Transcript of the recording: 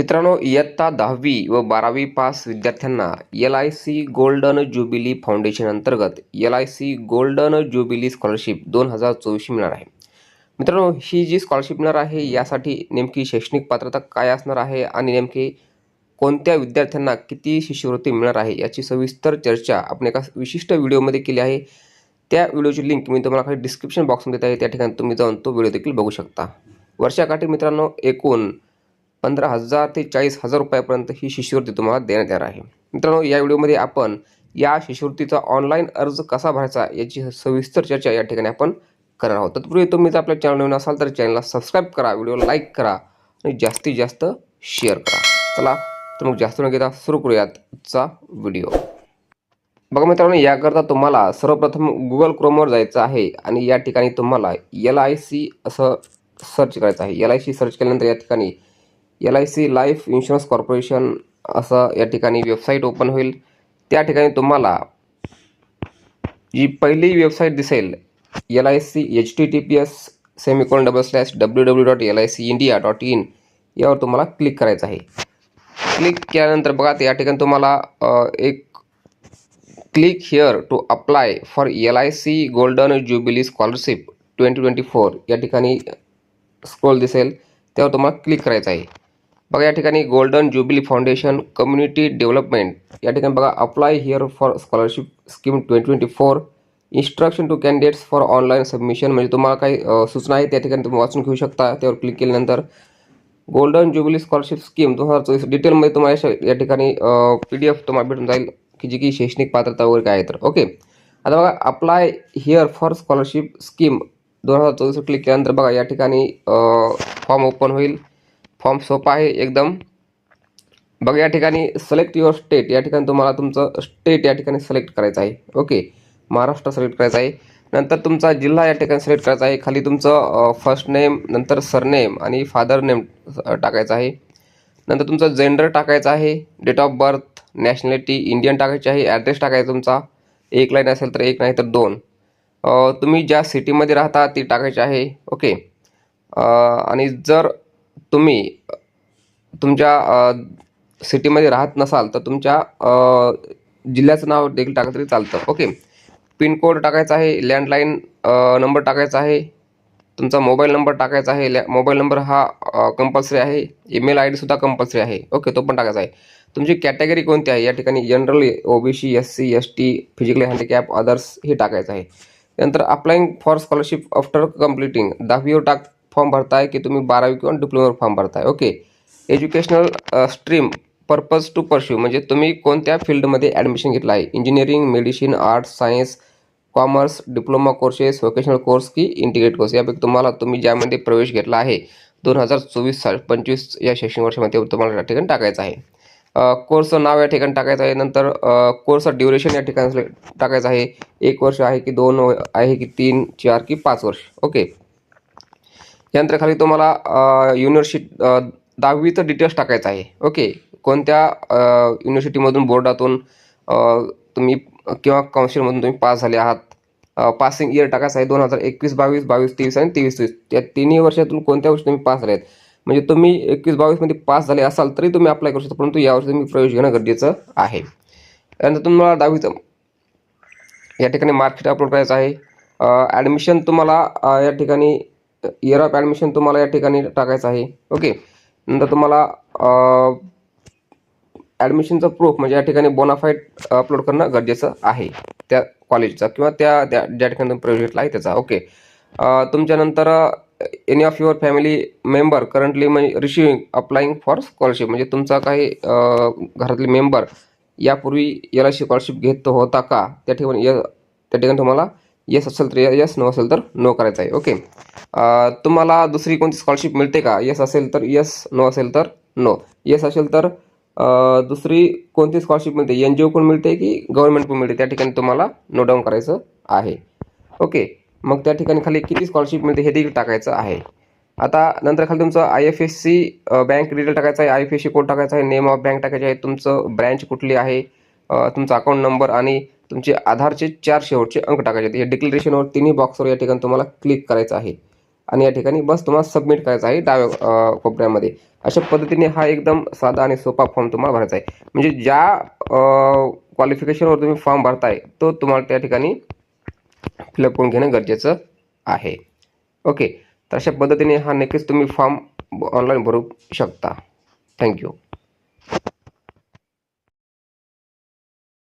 मित्रांनो इयत्ता दहावी व बारावी पास विद्यार्थ्यांना L I C golden jubilee foundation अंतर्गत L I C golden jubilee scholarship दोन हजार चोवीस मिळणार आहे. मित्रांनो ही जी स्कॉलरशिप मिळणार आहे यासाठी नेमकी शैक्षणिक पात्रता काय असणार आहे आणि नेमकी कोणत्या विद्यार्थ्यांना किती शिष्यवृत्ती मिळणार आहे याची सविस्तर चर्चा आपण एका विशिष्ट व्हिडिओमध्ये केली आहे. त्या व्हिडिओची लिंक मी तुम्हाला खाली डिस्क्रिप्शन बॉक्समध्ये देत आहे त्या ठिकाणी तुम्ही जाऊन तो व्हिडिओ देखील बघू शकता. वर्षाकाठी मित्रांनो एकूण पंधरा हजार ते चाळीस हजार रुपयापर्यंत ही शिष्यवृत्ती तुम्हाला देण्यात येणार आहे. मित्रांनो या व्हिडिओमध्ये आपण या शिष्यवृत्तीचा ऑनलाईन अर्ज कसा भरायचा याची सविस्तर चर्चा या ठिकाणी आपण करणार आहोत. तत्पूर्वी तुम्ही जर आपल्या चॅनल नवीन असाल तर चॅनलला सबस्क्राईब करा व्हिडिओला लाईक करा आणि जास्तीत जास्त शेअर करा. चला तर मग जास्त न घेता सुरू करूयात आजचा व्हिडिओ. बघा मित्रांनो याकरता तुम्हाला सर्वप्रथम गुगल क्रोमवर जायचं आहे आणि या ठिकाणी तुम्हाला एल आय सी असं सर्च करायचं आहे. एल आय सी सर्च केल्यानंतर या ठिकाणी L I C life insurance corporation असं या ठिकाणी वेबसाईट ओपन होईल. त्या ठिकाणी तुम्हाला जी पहिली वेबसाईट दिसेल L I C H T T P S semicolon double slash W W dot L I C India dot in यावर तुम्हाला क्लिक करायचं आहे. क्लिक केल्यानंतर बघा या ठिकाणी तुम्हाला एक click here to apply for L I C golden jubilee scholarship twenty twenty four या ठिकाणी स्क्रोल दिसेल त्यावर तुम्हाला क्लिक करायचं आहे. बघा या ठिकाणी golden jubilee foundation community development या ठिकाणी बघा apply here for scholarship scheme twenty twenty four instruction to candidates for online submission म्हणजे तुम्हाला काही सूचना आहे त्या ठिकाणी तुम्ही वाचून घेऊ शकता. त्यावर क्लिक केल्यानंतर गोल्डन ज्युबिली स्कॉलरशिप स्कीम दोन हजार चोवीस डिटेलमध्ये तुम्हाला या- या ठिकाणी पी डी एफ तुम्हाला भेटून जाईल की जी की शैक्षणिक पात्रता वगैरे काय आहे तर. ओके आता बघा apply here for scholarship scheme दोन हजार चोवीस क्लिक केल्यानंतर बघा या ठिकाणी फॉर्म ओपन होईल. फॉर्म सोपा आहे एकदम. बघा या ठिकाणी सिलेक्ट युअर स्टेट या ठिकाणी तुम्हाला तुमचं स्टेट या ठिकाणी सिलेक्ट करायचं आहे. ओके महाराष्ट्र सिलेक्ट करायचं आहे. नंतर तुमचा जिल्हा या ठिकाणी सिलेक्ट करायचा आहे. खाली तुमचं फर्स्ट नेम नंतर सरनेम आणि फादर नेम टाकायचं आहे. नंतर तुमचं जेंडर टाकायचं आहे. Date of birth nationality Indian टाकायची आहे. ॲड्रेस टाकायचा तुमचा. एक लाईन असेल तर एक नाही तर दोन. तुम्ही ज्या सिटीमध्ये राहता ती टाकायची आहे. ओके आणि जर तुम्ही तुमच्या सिटीमध्ये राहत नसाल तर तुमच्या जिल्ह्याचं नाव देखील टाकलं तरी चालतं. ओके. पिनकोड टाकायचा आहे लँडलाईन नंबर टाकायचा आहे तुमचा मोबाईल नंबर टाकायचा आहे लॅ मोबाईल नंबर हा कंपल्सरी आहे ईमेल आय डीसुद्धा कंपल्सरी आहे. ओके तो पण टाकायचा आहे. तुमची कॅटेगरी कोणती आहे? या ठिकाणी general O B C S C S T physically handicap others हे टाकायचं आहे. त्यानंतर applying for scholarship after completing दहावीवर टाक फॉर्म भरताय की तुम्ही बारावी किंवा डिप्लोमावर form भरताय? Okay. Educational stream purpose to pursue म्हणजे तुम्ही कोणत्या फील्डमध्ये ॲडमिशन घेतलं आहे? Engineering medicine arts science commerce diploma courses vocational course की इंटिग्रेट कोर्स यापैकी तुम्हाला तुम्ही ज्यामध्ये प्रवेश घेतला आहे दोन हजार चोवीस साल पंचवीस या शैक्षणिक वर्षामध्ये तुम्हाला या ठिकाणी टाकायचं आहे. कोर्सचं नाव या ठिकाणी टाकायचं आहे नंतर कोर्सचं ड्युरेशन या ठिकाणी टाकायचं आहे एक वर्ष आहे की दोन व- आहे की तीन चार की पाच वर्ष. ओके. यानंतर तुम्हाला युनिव्हर्सिटी दहावीचं डिटेल्स टाकायचं आहे. ओके कोणत्या युनिव्हर्सिटीमधून बोर्डातून तुम्ही किंवा काउन्सिलमधून तुम्ही पास झाले आहात? पासिंग इयर टाकायचं आहे दोन हजार एकवीस बावीस बावीस तेवीस आणि तेवीस तेवीस. त्या तिन्ही वर्षातून कोणत्या वर्षी तुम्ही पास झाले आहेत म्हणजे तुम्ही एकवीस बावीसमध्ये पास झाले असाल तरी तुम्ही अप्लाय करू शकता परंतु यावर्षी तुम्ही प्रवेश घेणं गरजेचं आहे. त्यानंतर तुम्हाला दहावीचं या ठिकाणी मार्कशीट अपलोड करायचं आहे. ॲडमिशन तुम्हाला या ठिकाणी इयर ऑफ ॲडमिशन तुम्हाला या ठिकाणी टाकायचं आहे. ओके नंतर तुम्हाला ॲडमिशनचं प्रूफ म्हणजे या ठिकाणी बोनाफाईड अपलोड करणं गरजेचं आहे. त्या कॉलेजचा किंवा त्या त्या ज्या ठिकाणी तुम्ही प्रवेश घेतला आहे त्याचा. Okay तुमच्यानंतर any of your family member currently म्हणजे रिसिविंग अप्लाईंग फॉर स्कॉलरशिप म्हणजे तुमचा काही घरातले मेंबर यापूर्वी याला स्कॉलरशिप घेत होता का? त्या ठिकाणी य त्या ठिकाणी तुम्हाला येस असेल तर येस नो असेल तर नो करायचं आहे. ओके तुम्हाला दुसरी कोणती स्कॉलरशिप मिळते का? येस असेल तर येस नो असेल तर नो येस असेल तर दुसरी कोणती स्कॉलरशिप मिळते? एन जी ओकडून मिळते की गव्हर्नमेंटकडून पण मिळते? त्या ठिकाणी तुम्हाला नो डाऊन करायचं आहे. ओके मग त्या ठिकाणी खाली किती स्कॉलरशिप मिळते हे देखील टाकायचं आहे. आता नंतर खाली तुमचं I F S C bank detail टाकायचं आहे. I F S C code टाकायचा आहे. नेम ऑफ बँक टाकायचे आहे. तुमचं ब्रँच कुठली आहे? तुमचा अकाउंट नंबर आणि तुमचे आधारचे चार शेवटचे अंक टाकायचे आहेत. हे डिक्लेरेशनवर तिन्ही बॉक्सवर या ठिकाणी तुम्हाला क्लिक करायचं आहे. आणि या ठिकाणी बस तुम्हाला सबमिट करायचा आहे डाव्या कोपऱ्यामध्ये. अशा पद्धतीने हा एकदम साधा आणि सोपा फॉर्म तुम्हाला भरायचा आहे. म्हणजे ज्या क्वालिफिकेशनवर तुम्ही फॉर्म भरताय तो तुम्हाला त्या ठिकाणी फिलअप करून घेणं गरजेचं आहे. ओके तर अशा पद्धतीने हा नक्कीच तुम्ही फॉर्म ऑनलाईन भरू शकता. थँक्यू